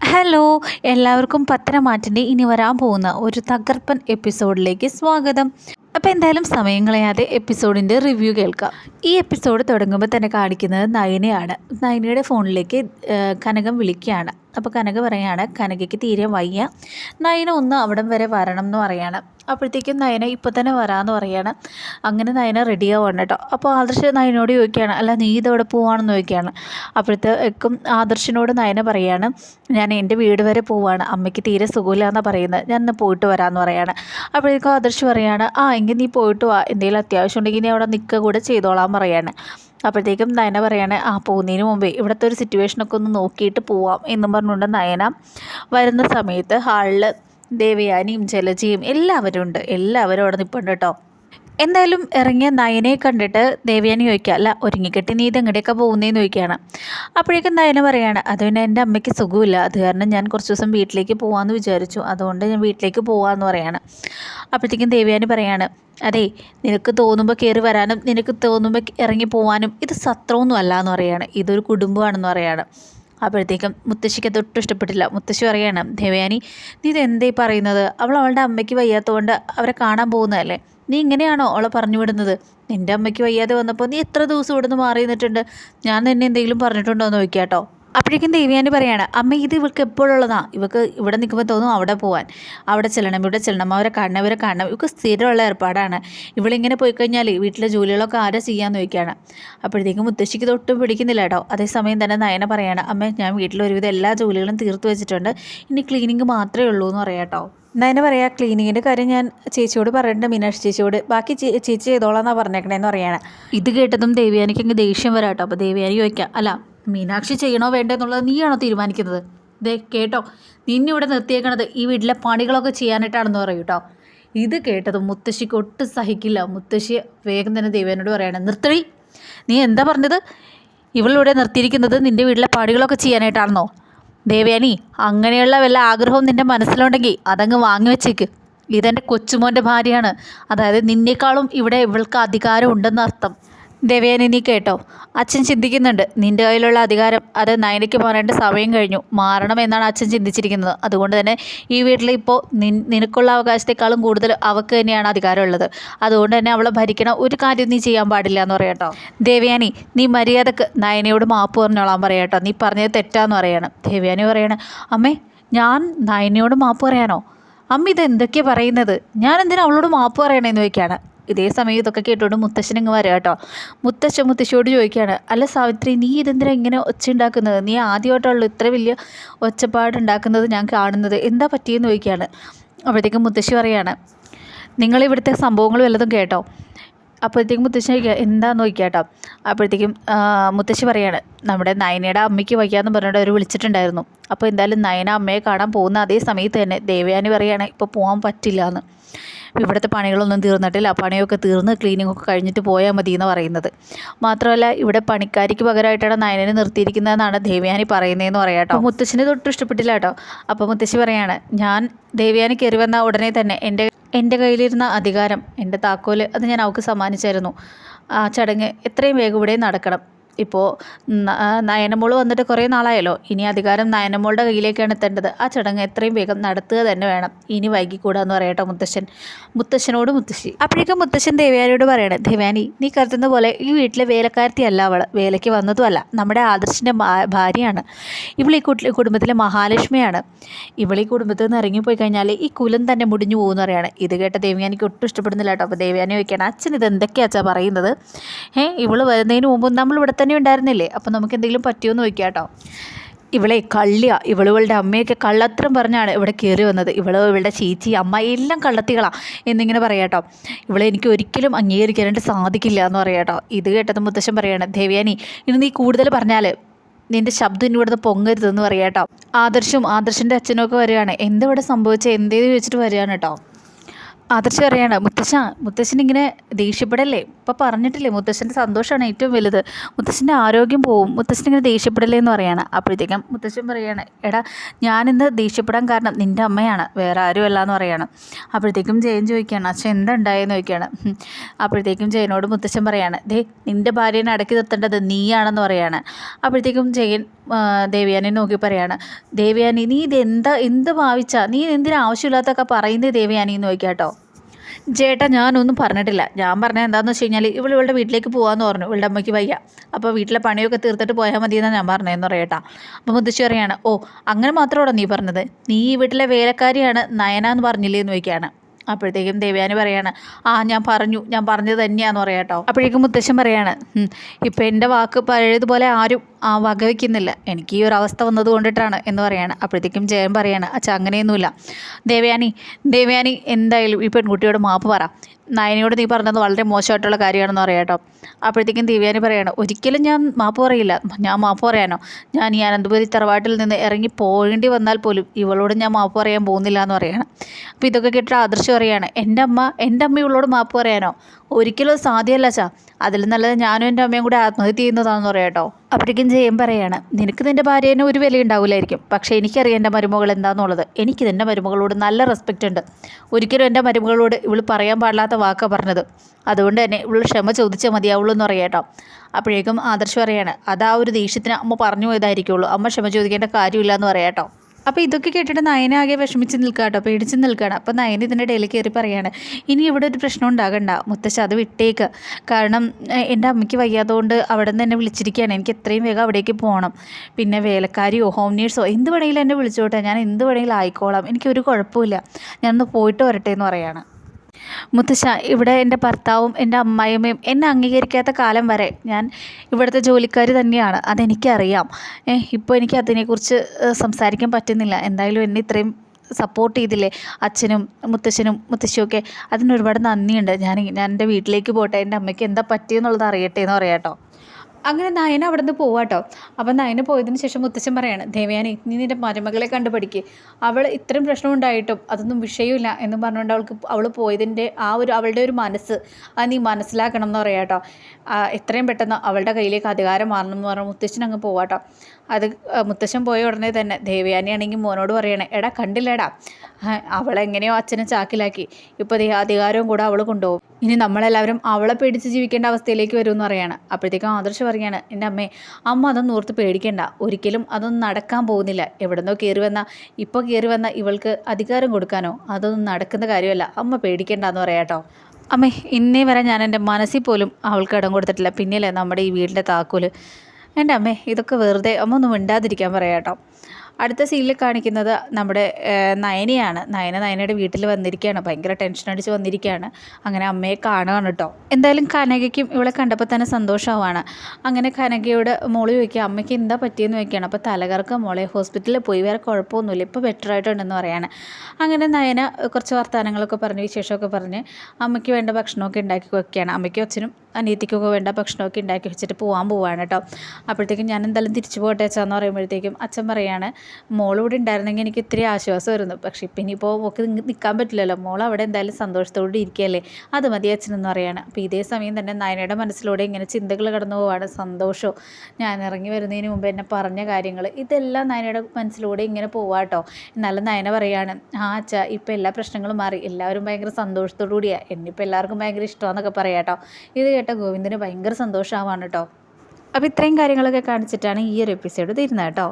Hello എല്ലാവർക്കും പത്തനമാറ്റിന്റെ ഇനി വരാൻ പോകുന്ന ഒരു തകർപ്പൻ എപ്പിസോഡിലേക്ക് സ്വാഗതം. അപ്പോൾ എന്തായാലും സമയം കളയാതെ എപ്പിസോഡിന്റെ റിവ്യൂ കേൾക്കാം. ഈ എപ്പിസോഡ് തുടങ്ങുമ്പോൾ തന്നെ കാണിക്കുന്നത് നയനയാണ്. നയനയുടെ ഫോണിലേക്ക് കനകം വിളിക്കുകയാണ്. അപ്പോൾ കനക പറയാണ് കനകയ്ക്ക് തീരെ വയ്യ. നയന ഒന്ന് അവിടം വരെ വരണം എന്ന് പറയാണ്. അപ്പോഴത്തേക്കും നയന ഇപ്പോൾ തന്നെ വരാമെന്ന് പറയാണ്. അങ്ങനെ നയന റെഡി ആവുകയാണ് കേട്ടോ. അപ്പോൾ ആദർശ് നയനോട് ചോദിക്കുകയാണ് അല്ല നീ ഇതെവിടെ പോവാണെന്ന് ചോദിക്കുകയാണ്. അപ്പോഴത്തേക്കും ആദർശിനോട് നയന പറയാണ് ഞാൻ എന്റെ വീട് വരെ പോവാണ്. അമ്മയ്ക്ക് തീരെ സുഖമില്ല പറയുന്നത്. ഞാൻ ഇന്ന് പോയിട്ട് വരാമെന്ന് പറയാണ്. അപ്പോഴേക്കും ആദർശ് പറയാണ് ആ എങ്കിൽ നീ പോയിട്ട് വാ. എന്തെങ്കിലും അത്യാവശ്യം ഉണ്ടെങ്കിൽ നീ അവിടെ നിൽക്കുക കൂടെ ചെയ്തോളാൻ പറയാണ്. അപ്പോഴത്തേക്കും നയന പറയാണ് ആ പോകുന്നതിന് മുമ്പേ ഇവിടുത്തെ ഒരു സിറ്റുവേഷനൊക്കെ ഒന്ന് നോക്കിയിട്ട് പോവാം എന്നും പറഞ്ഞുകൊണ്ട് നയന വരുന്ന സമയത്ത് ഹാളിൽ ദേവയാനിയും ജലജയും എല്ലാവരും ഉണ്ട് എല്ലാവരും അവിടെ നിൽപ്പുണ്ട് കേട്ടോ. എന്തായാലും ഇറങ്ങിയ നയനെ കണ്ടിട്ട് ദേവയാനി ചോദിക്കുക അല്ല ഒരുങ്ങിക്കെട്ടി നീ ഇതെങ്ങടെയൊക്കെ പോകുന്നതെന്ന് ചോദിക്കുകയാണ്. അപ്പോഴേക്കും നയന പറയാണ് അത് പിന്നെ എന്റെ അമ്മയ്ക്ക് സുഖമില്ല. അത് കാരണം ഞാൻ കുറച്ച് ദിവസം വീട്ടിലേക്ക് പോകാമെന്ന് വിചാരിച്ചു. അതുകൊണ്ട് ഞാൻ വീട്ടിലേക്ക് പോകാമെന്ന് പറയാണ്. അപ്പോഴത്തേക്കും ദേവയാനി പറയാണ് അതെ നിനക്ക് തോന്നുമ്പോൾ കയറി വരാനും നിനക്ക് തോന്നുമ്പോൾ ഇറങ്ങി പോകാനും ഇത് സത്രമൊന്നും അല്ല എന്ന് പറയാണ്. ഇതൊരു കുടുംബമാണെന്ന് പറയാണ്. അപ്പോഴത്തേക്കും മുത്തശ്ശിക്ക് അത് ഒട്ടും ഇഷ്ടപ്പെട്ടില്ല. മുത്തശ്ശി പറയാണ് ദേവയാനി നീ ഇതെന്തേ പറയുന്നത്? അവൾ അവളുടെ അമ്മയ്ക്ക് വയ്യാത്തതുകൊണ്ട് അവരെ കാണാൻ പോകുന്നതല്ലേ? നീ ഇങ്ങനെയാണോ അവളെ പറഞ്ഞു വിടുന്നത്? നിന്റെ അമ്മയ്ക്ക് വയ്യാതെ വന്നപ്പോൾ നീ എത്ര ദിവസം ഇവിടുന്ന് മാറി നിന്നിട്ടുണ്ട്? ഞാൻ നിന്നെ എന്തെങ്കിലും പറഞ്ഞിട്ടുണ്ടോ എന്ന് നോക്കിയാട്ടോ അപ്പോഴേക്കും ദേവിയാനി പറയാണ് അമ്മ ഇത് ഇവൾക്ക് എപ്പോഴുള്ളതാ? ഇവൾക്ക് ഇവിടെ നിൽക്കുമ്പോൾ തോന്നും അവിടെ പോകാൻ അവിടെ ചെല്ലണം ഇവിടെ ചെല്ലണം അവരെ കാണണം ഇവരെ കാണണം. ഇവർക്ക് സ്ഥിരമുള്ള ഏർപ്പാടാണ്. ഇവളിങ്ങനെ പോയി കഴിഞ്ഞാൽ വീട്ടിലെ ജോലികളൊക്കെ ആരാ ചെയ്യാമെന്ന് ചോദിക്കുകയാണ് അപ്പോഴത്തേക്കും മുത്തശ്ശിക്ക് തൊട്ടും പിടിക്കുന്നില്ല കേട്ടോ അതേസമയം തന്നെ നയന പറയാണ് അമ്മ ഞാൻ വീട്ടിൽ ഒരുവിധം എല്ലാ ജോലികളും തീർത്തു വെച്ചിട്ടുണ്ട്. ഇനി ക്ലീനിങ് മാത്രമേ ഉള്ളൂ എന്ന് പറയാം കേട്ടോ നയന പറയാ ക്ലീനിങ്ങിന്റെ കാര്യം ഞാൻ ചേച്ചിയോട് പറഞ്ഞിട്ടുണ്ട് മീനാക്ഷി ചേച്ചിയോട്. ബാക്കി ചേച്ചി ചെയ്തോളാന്നാണ് പറഞ്ഞേക്കണേന്ന് പറയാണ്. ഇത് കേട്ടതും ദേവിയാനിക്ക് അങ്ങ് ദേഷ്യം വരാം കേട്ടോ അപ്പോൾ ദേവിയാനി ചോദിക്കാം അല്ല മീനാക്ഷി ചെയ്യണോ വേണ്ടോ എന്നുള്ളത് നീയാണോ തീരുമാനിക്കുന്നത്? ദേ കേട്ടോ നിന്നെ ഇവിടെ നിർത്തിയേക്കണത് ഈ വീട്ടിലെ പണികളൊക്കെ ചെയ്യാനായിട്ടാണെന്ന് പറയും കേട്ടോ ഇത് കേട്ടത് മുത്തശ്ശിക്ക് ഒട്ടും സഹിക്കില്ല. മുത്തശ്ശി വേഗം തന്നെ ദേവ്യാനോട് പറയാണ് നിർത്തടി നീ എന്താ പറഞ്ഞത്? ഇവളിവിടെ നിർത്തിയിരിക്കുന്നത് നിന്റെ വീട്ടിലെ പണികളൊക്കെ ചെയ്യാനായിട്ടാണെന്നോ? ദേവയാനി അങ്ങനെയുള്ള വല്ല ആഗ്രഹവും നിന്റെ മനസ്സിലുണ്ടെങ്കിൽ അതങ്ങ് വാങ്ങി വെച്ചേക്ക്. ഇതെന്റെ കൊച്ചുമോന്റെ ഭാര്യയാണ്. അതായത് നിന്നേക്കാളും ഇവിടെ ഇവൾക്ക് അധികാരം ഉണ്ടെന്ന് അർത്ഥം ദേവയാനി നീ കേട്ടോ. അച്ഛൻ ചിന്തിക്കുന്നുണ്ട് നിന്റെ കയ്യിലുള്ള അധികാരം അത് നയനയ്ക്ക് മാറേണ്ട സമയം കഴിഞ്ഞു. മാറണം എന്നാണ് അച്ഛൻ ചിന്തിച്ചിരിക്കുന്നത്. അതുകൊണ്ട് തന്നെ ഈ വീട്ടിൽ ഇപ്പോൾ നിനക്കുള്ള അവകാശത്തെക്കാളും കൂടുതൽ അവൾക്ക് തന്നെയാണ് അധികാരമുള്ളത്. അതുകൊണ്ട് തന്നെ അവളെ ഭരിക്കണ ഒരു കാര്യം നീ ചെയ്യാൻ പാടില്ല എന്ന് പറയട്ടോ ദേവയാനി നീ മര്യാദയ്ക്ക് നയനയോട് മാപ്പ് പറഞ്ഞോളാൻ പറയട്ടോ നീ പറഞ്ഞത് തെറ്റാന്ന് പറയണം. ദേവയാനി പറയണം അമ്മേ ഞാൻ നയനയോട് മാപ്പ് പറയാനോ? അമ്മ ഇത് എന്തൊക്കെയാണ് പറയുന്നത്? ഞാൻ എന്തിനാ അവളോട് മാപ്പ് പറയണേന്ന് ചോദിക്കുകയാണ് ഇതേ സമയം ഇതൊക്കെ കേട്ടോണ്ട് മുത്തശ്ശൻ ഇങ്ങ് വരാം കേട്ടോ മുത്തശ്ശൻ മുത്തശ്ശിയോട് ചോദിക്കുകയാണ് അല്ല സാവിത്രി നീ ഇതെന്തിനാ ഇങ്ങനെ ഒച്ച ഉണ്ടാക്കുന്നത് നീ ആദ്യമായിട്ടുള്ളൂ ഇത്ര വലിയ ഒച്ചപ്പാടുണ്ടാക്കുന്നത് ഞാൻ കാണുന്നത്. എന്താ പറ്റിയെന്ന് ചോദിക്കുകയാണ് അപ്പോഴത്തേക്കും മുത്തശ്ശി പറയാണ് നിങ്ങൾ ഇവിടുത്തെ സംഭവങ്ങൾ വല്ലതും കേട്ടോ? അപ്പോഴത്തേക്കും മുത്തശ്ശി എന്താന്ന് നോക്കിയാട്ടോ അപ്പോഴത്തേക്കും മുത്തശ്ശി പറയാണ് നമ്മുടെ നയനയുടെ അമ്മയ്ക്ക് വയ്യാന്ന് പറഞ്ഞിട്ട് അവർ വിളിച്ചിട്ടുണ്ടായിരുന്നു. അപ്പോൾ എന്തായാലും നയന അമ്മയെ കാണാൻ പോകുന്ന അതേ സമയത്ത് തന്നെ ദേവയാനി പറയാണ് ഇപ്പോൾ പോകാൻ പറ്റില്ല എന്ന് ഇവിടുത്തെ പണികളൊന്നും തീർന്നിട്ടില്ല. പണിയൊക്കെ തീർന്ന് ക്ലീനിങ് ഒക്കെ കഴിഞ്ഞിട്ട് പോയാൽ മതി എന്ന് പറയുന്നത്. മാത്രമല്ല ഇവിടെ പണിക്കാരിക്ക് പകരമായിട്ടാണ് നയനനെ നിർത്തിയിരിക്കുന്നതെന്നാണ് ദേവയാനി പറയുന്നതെന്ന് പറയാം കേട്ടോ. മുത്തശ്ശിന് തൊട്ടും ഇഷ്ടപ്പെട്ടില്ല കേട്ടോ. അപ്പോൾ മുത്തശ്ശി പറയാണ് ഞാൻ ദേവയാനി കയറി വന്ന ഉടനെ തന്നെ എന്റെ എന്റെ കയ്യിലിരുന്ന അധികാരം എന്റെ താക്കോൽ അത് ഞാൻ അവൾക്ക് സമ്മാനിച്ചായിരുന്നു. ആ ചടങ്ങ് എത്രയും വേഗം ഇവിടെ നടക്കണം. ഇപ്പോൾ നയനമോൾ വന്നിട്ട് കുറേ നാളായല്ലോ. ഇനി അധികാരം നയനമോളുടെ കയ്യിലേക്കാണ് എത്തേണ്ടത്. ആ ചടങ്ങ് എത്രയും വേഗം നടത്തുക തന്നെ വേണം. ഇനി വൈകിക്കൂടാന്ന് പറയട്ടോ മുത്തശ്ശൻ. മുത്തശ്ശനോട് മുത്തശ്ശി. അപ്പോഴേക്കും മുത്തശ്ശൻ ദേവയാനിയോട് പറയണേ ദേവയാനി നീ കരുതുന്ന പോലെ ഈ വീട്ടിലെ വേലക്കാരത്തി അല്ല അവൾ വേലയ്ക്ക് വന്നതുമല്ല. നമ്മുടെ ആദർശിന്റെ ഭാര്യയാണ്. ഇവൾ ഈ കുടുംബത്തിലെ മഹാലക്ഷ്മിയാണ്. ഇവൾ ഈ കുടുംബത്തിൽ നിന്ന് ഇറങ്ങിപ്പോയി കഴിഞ്ഞാൽ ഈ കുലം തന്നെ മുടിഞ്ഞു പോകുമെന്ന് പറയാണ്. ഇത് കേട്ട ദേവയാനിക്ക് ഒട്ടും ഇഷ്ടപ്പെടുന്നില്ല കേട്ടോ. അപ്പോൾ ദേവയാനി ചോദിക്കണം അച്ഛൻ ഇത് എന്തൊക്കെയാച്ചാ പറയുന്നത്? ഏഹ് ഇവൾ വരുന്നതിന് മുമ്പ് നമ്മളിവിടുത്തെ തന്നെ ഉണ്ടായിരുന്നില്ലേ? അപ്പോൾ നമുക്ക് എന്തെങ്കിലും പറ്റുമോ എന്ന് ഇവളെ കള്ളിയാ. ഇവളുകളുടെ അമ്മയൊക്കെ കള്ളത്രം പറഞ്ഞാണ് ഇവിടെ കയറി വന്നത്. ഇവൾ ഇവളുടെ ചേച്ചി അമ്മ എല്ലാം കള്ളത്തികളാണ് എന്നിങ്ങനെ പറയാട്ടോ ഇവളെ എനിക്ക് ഒരിക്കലും അംഗീകരിക്കാനായിട്ട് സാധിക്കില്ല എന്ന് പറയാട്ടോ ഇത് കേട്ടത് മുത്തശ്ശൻ പറയാണ് ദേവ്യാനി ഇനി നീ കൂടുതൽ പറഞ്ഞാൽ നിന്റെ ശബ്ദം ഇനി ഇവിടുന്ന് പൊങ്ങരുതെന്ന് പറയാട്ടോ ആദർശും ആദർശിന്റെ അച്ഛനും ഒക്കെ വരികയാണ്. എന്താ ഇവിടെ സംഭവിച്ചത് എന്തേന്ന് ചോദിച്ചിട്ട് വരികയാണ് കേട്ടോ? ആദർശ് പറയാണ് മുത്തശ്ശ മുത്തശ്ശൻ ഇങ്ങനെ ദേഷ്യപ്പെടല്ലേ? ഇപ്പം പറഞ്ഞിട്ടില്ലേ മുത്തശ്ശന്റെ സന്തോഷമാണ് ഏറ്റവും വലുത്. മുത്തശ്ശന്റെ ആരോഗ്യം പോവും മുത്തശ്ശൻ ഇങ്ങനെ ദേഷ്യപ്പെടല്ലേ എന്ന് പറയാണ്. അപ്പോഴത്തേക്കും മുത്തശ്ശൻ പറയാണ് എടാ ഞാനിന്ന് ദേഷ്യപ്പെടാൻ കാരണം നിന്റെ അമ്മയാണ് വേറെ ആരും അല്ല എന്ന് പറയാണ്. അപ്പോഴത്തേക്കും ജയൻ ചോദിക്കുകയാണ് അച്ഛൻ എന്തുണ്ടായെന്ന് ചോദിക്കുകയാണ്. അപ്പോഴത്തേക്കും ജയനോട് മുത്തശ്ശൻ പറയാണ് ദേ നിന്റെ ഭാര്യനെ അടക്കി നിർത്തേണ്ടത് നീയാണെന്ന് പറയാണ്. അപ്പോഴത്തേക്കും ജയൻ ദേവിയാനെ നോക്കി പറയാണ് ദേവയാനി നീ ഇത് എന്താ എന്ത് ഭാവിച്ചാ? നീ എന്തിനാവശ്യമില്ലാത്തൊക്കെ പറയുന്നത് ദേവയാനി എന്ന് ചോദിക്കാം കേട്ടോ ചേട്ടാ ഞാനൊന്നും പറഞ്ഞിട്ടില്ല. ഞാൻ പറഞ്ഞത് എന്താണെന്ന് വെച്ച് കഴിഞ്ഞാൽ ഇവൾ ഇവളുടെ വീട്ടിലേക്ക് പോകാമെന്ന് പറഞ്ഞു. ഇവളുടെ അമ്മയ്ക്ക് വയ്യ. അപ്പോൾ വീട്ടിലെ പണിയൊക്കെ തീർത്തിട്ട് പോയാൽ മതി എന്നാണ് ഞാൻ പറഞ്ഞതെന്ന് പറയട്ടാ അപ്പോൾ മുത്തശ്ശി പറയാണ് ഓ അങ്ങനെ മാത്രമാണോ നീ പറഞ്ഞത്? നീ ഈ വീട്ടിലെ വേലക്കാരിയാണ് നയന എന്ന് പറഞ്ഞില്ലേ എന്ന് ചോദിക്കുകയാണ്. അപ്പോഴത്തേക്കും ദേവയാനി പറയാണ് ആ ഞാൻ പറഞ്ഞു ഞാൻ പറഞ്ഞത് തന്നെയാന്ന് പറയാം കേട്ടോ. അപ്പോഴേക്കും മുത്തശ്ശൻ പറയാണ് "ഉം, ഇപ്പം എന്റെ വാക്ക് പഴയതുപോലെ ആരും ആ വകവയ്ക്കുന്നില്ല എനിക്ക് ഈ ഒരു അവസ്ഥ വന്നത് കൊണ്ടിട്ടാണ് എന്ന് പറയാണ്. അപ്പോഴത്തേക്കും ജയൻ പറയാണ് അച്ഛാ അങ്ങനെയൊന്നുമില്ല. ദേവയാനി ദേവയാനി എന്തായാലും ഈ പെൺകുട്ടിയോട് മാപ്പ് പറ. നയനയോട് നീ പറഞ്ഞത് വളരെ മോശമായിട്ടുള്ള കാര്യമാണെന്ന് പറയാം കേട്ടോ. അപ്പോഴത്തേക്കും ദിവ്യാനി പറയാണ് ഒരിക്കലും ഞാൻ മാപ്പ് പറയില്ല. ഞാൻ മാപ്പ് പറയാനോ? ഞാൻ ഈ അനന്തപുരി തറവാട്ടിൽ നിന്ന് ഇറങ്ങി പോകേണ്ടി വന്നാൽ പോലും ഇവളോട് ഞാൻ മാപ്പ് പറയാൻ പോകുന്നില്ല എന്ന് പറയണം. അപ്പോൾ ഇതൊക്കെ കേട്ടിട്ട് ആദർശം പറയാണ് എന്റെ അമ്മ എന്റെ അമ്മ ഇവളോട് മാപ്പ് പറയാനോ? ഒരിക്കലും സാധ്യമല്ല ചാ അതിൽ നല്ലത് ഞാനും എന്റെ അമ്മയും കൂടെ ആത്മഹത്യ ചെയ്യുന്നതാണെന്ന് പറയാം കേട്ടോ. അപ്പോഴേക്കും ജയം പറയാണ് നിനക്ക് നിന്റെ ഭാര്യേനെ ഒരു വില ഉണ്ടാവില്ലായിരിക്കും പക്ഷേ എനിക്കറിയാം എന്റെ മരുമകൾ എന്താണെന്നുള്ളത് എനിക്ക് എന്റെ മരുമകളോട് നല്ല റെസ്പെക്റ്റ് ഉണ്ട്. ഒരിക്കലും എന്റെ മരുമകളോട് ഇവൾ പറയാൻ പാടില്ലാത്ത വാക്കാണ് പറഞ്ഞത്. അതുകൊണ്ട് തന്നെ ഇവൾ ക്ഷമ ചോദിച്ചാൽ മതിയാവുള്ളൂ എന്ന് പറയാം കേട്ടോ. അപ്പോഴേക്കും ആദർശ് പറയാണ് അത് ആ ഒരു ദേഷ്യത്തിന് അമ്മ പറഞ്ഞു പോയതായിരിക്കുള്ളൂ. അമ്മ ക്ഷമ ചോദിക്കേണ്ട കാര്യമില്ല എന്ന് പറയാം കേട്ടോ. അപ്പോൾ ഇതൊക്കെ കേട്ടിട്ട് നയന ആകെ വിഷമിച്ച് നിൽക്കുക കേട്ടോ പേടിച്ച് നിൽക്കുകയാണ് അപ്പോൾ നയന ഇതിന്റെ ഇടയിൽ കയറി പറയാണ് ഇനി ഇവിടെ ഒരു പ്രശ്നം ഉണ്ടാകണ്ട മുത്തശ്ശ അത് വിട്ടേക്ക്. കാരണം എന്റെ അമ്മയ്ക്ക് വയ്യാതുകൊണ്ട് അവിടെ നിന്ന് എന്നെ വിളിച്ചിരിക്കുകയാണ് എനിക്ക് എത്രയും വേഗം അവിടേക്ക് പോകണം പിന്നെ വേലക്കാരിയോ ഹോം നേഴ്സോ എന്ത് വേണമെങ്കിലും എന്നെ വിളിച്ചോട്ടെ. ഞാൻ എന്ത് വേണമെങ്കിലും ആയിക്കോളാം. എനിക്കൊരു കുഴപ്പമില്ല. ഞാനൊന്ന് പോയിട്ട് വരട്ടെ എന്ന് പറയാണ്. മുത്തശ്ശ ഇവിടെ എന്റെ ഭർത്താവും എന്റെ അമ്മായിയമ്മയും എന്നെ അംഗീകരിക്കാത്ത കാലം വരെ ഞാൻ ഇവിടുത്തെ ജോലിക്കാർ തന്നെയാണ്. അതെനിക്കറിയാം. ഇപ്പോൾ എനിക്ക് അതിനെക്കുറിച്ച് സംസാരിക്കാൻ പറ്റുന്നില്ല. എന്തായാലും എന്നെ ഇത്രയും സപ്പോർട്ട് ചെയ്തില്ലേ? അച്ഛനും മുത്തശ്ശനും മുത്തശ്ശിയൊക്കെ. അതിനൊരുപാട് നന്ദിയുണ്ട്. ഞാൻ ഞാൻ എന്റെ വീട്ടിലേക്ക് പോട്ടെ. എന്റെ അമ്മയ്ക്ക് എന്താ പറ്റിയെന്നുള്ളത് അറിയട്ടെ എന്ന് പറയാം കേട്ടോ. അങ്ങനെ നയന അവിടെ നിന്ന് പോവാട്ടോ. അപ്പം നയന പോയതിന് ശേഷം മുത്തച്ഛൻ പറയാണ് ദേവയാനി നീ നിന്റെ മരുമകളെ കണ്ടു അവൾ ഇത്രയും പ്രശ്നം ഉണ്ടായിട്ടും അതൊന്നും വിഷയമില്ല എന്ന് പറഞ്ഞുകൊണ്ട് അവൾക്ക് അവൾ പോയതിന്റെ ആ ഒരു അവളുടെ ഒരു മനസ്സ് അത് നീ മനസ്സിലാക്കണം എന്ന് പറയാം കേട്ടോ. എത്രയും പെട്ടെന്ന് അവളുടെ കയ്യിലേക്ക് അധികാരം മാറണം എന്ന് പറഞ്ഞാൽ മുത്തച്ഛൻ അങ്ങ് പോവാട്ടോ അത് മുത്തശ്ശൻ പോയ ഉടനെ തന്നെ ദേവയാനിയാണെങ്കിൽ മോനോട് പറയണേ എടാ കണ്ടില്ലേടാ. അവളെങ്ങനെയോ അച്ഛനെ ചാക്കിലാക്കി. ഇപ്പോൾ ദേ അധികാരവും കൂടെ അവൾ കൊണ്ടുപോകും. ഇനി നമ്മളെല്ലാവരും അവളെ പേടിച്ച് ജീവിക്കേണ്ട അവസ്ഥയിലേക്ക് വരുമെന്ന് പറയാണ്. അപ്പോഴത്തേക്കും ആദർശ് പറയാണ് എന്റെ അമ്മേ അമ്മ അതൊന്നും ഓർത്ത് പേടിക്കേണ്ട. ഒരിക്കലും അതൊന്നും നടക്കാൻ പോകുന്നില്ല. എവിടെന്നോ കയറി വന്ന ഇപ്പോൾ കയറി വന്ന ഇവൾക്ക് അധികാരം കൊടുക്കാനോ? അതൊന്നും നടക്കുന്ന കാര്യമല്ല. അമ്മ പേടിക്കേണ്ട എന്ന് പറയാട്ടോ അമ്മേ ഇന്നേ വരെ ഞാൻ എന്റെ മനസ്സിൽ പോലും അവൾക്ക് ഇടം കൊടുത്തിട്ടില്ല. പിന്നെയല്ലേ നമ്മുടെ ഈ വീടിന്റെ താക്കോൽ എന്റെ അമ്മേ ഇതൊക്കെ വെറുതെ അമ്മ ഒന്നും മിണ്ടാതിരിക്കാൻ പറയാട്ടോ അടുത്ത സീനിൽ കാണിക്കുന്നത് നമ്മുടെ നയനയാണ്. നയന നയനയുടെ വീട്ടിൽ വന്നിരിക്കുകയാണ്. ഭയങ്കര ടെൻഷൻ അടിച്ച് വന്നിരിക്കുകയാണ്. അങ്ങനെ അമ്മയെ കാണുകയാണ് കേട്ടോ. എന്തായാലും കനകയ്ക്കും ഇവളെ കണ്ടപ്പോൾ തന്നെ സന്തോഷമാവാണ്. അങ്ങനെ കനകയോട് മോൾ ചോദിക്കുക അമ്മയ്ക്ക് എന്താ പറ്റിയെന്ന് ചോദിക്കുകയാണ്. അപ്പോൾ തലകറക്കം മോളെ. ഹോസ്പിറ്റലിൽ പോയി വേറെ കുഴപ്പമൊന്നുമില്ല. ഇപ്പോൾ ബെറ്റർ ആയിട്ടുണ്ടെന്ന് പറയുകയാണ് അങ്ങനെ നയന കുറച്ച് വർത്തമാനങ്ങളൊക്കെ പറഞ്ഞ് വിശേഷമൊക്കെ പറഞ്ഞ് അമ്മയ്ക്ക് വേണ്ട ഭക്ഷണമൊക്കെ ഉണ്ടാക്കി വെക്കുകയാണ്. അമ്മയ്ക്കും അച്ഛനും അനിയത്തിക്കൊക്കെ വേണ്ട ഭക്ഷണമൊക്കെ ഉണ്ടാക്കി വെച്ചിട്ട് പോകാൻ പോവാണ് കേട്ടോ. അപ്പോഴത്തേക്കും ഞാൻ എന്തായാലും തിരിച്ചു പോകട്ടെ അച്ഛാന്ന് പറയുമ്പോഴത്തേക്കും അച്ഛൻ പറയാണ് മോൾ ഇവിടെ ഉണ്ടായിരുന്നെങ്കിൽ എനിക്ക് ഇത്തിരി ആശ്വാസമായിരുന്നു. പക്ഷേ ഇപ്പം ഇനിയിപ്പോൾ ഒക്കെ നിൽക്കാൻ പറ്റില്ലല്ലോ. മോൾ അവിടെ എന്തായാലും സന്തോഷത്തോടെ ഇരിക്കുകയല്ലേ? അത് മതി അച്ഛനെന്ന് പറയാണ്. അപ്പോൾ ഇതേ സമയം തന്നെ നയനയുടെ മനസ്സിലൂടെ ഇങ്ങനെ ചിന്തകൾ കടന്നു പോവാണ് സന്തോഷവും ഞാൻ ഇറങ്ങി വരുന്നതിന് മുമ്പ് എന്നെ പറഞ്ഞ കാര്യങ്ങൾ ഇതെല്ലാം നയനയുടെ മനസ്സിലൂടെ ഇങ്ങനെ പോവാട്ടോ എന്നാലും നയന പറയാണ് ആ അച്ഛ ഇപ്പം എല്ലാ പ്രശ്നങ്ങളും മാറി. എല്ലാവരും ഭയങ്കര സന്തോഷത്തോടു കൂടിയാണ് എന്നിപ്പോൾ എല്ലാവർക്കും ഭയങ്കര ഇഷ്ടമാണെന്നൊക്കെ പറയാട്ടോ ഇത് കേട്ട ഗോവിന്ദന് ഭയങ്കര സന്തോഷമാവാണ് കേട്ടോ അപ്പോൾ ഇത്രയും കാര്യങ്ങളൊക്കെ കാണിച്ചിട്ടാണ് ഈ ഒരു എപ്പിസോഡ് തീരുന്നത് കേട്ടോ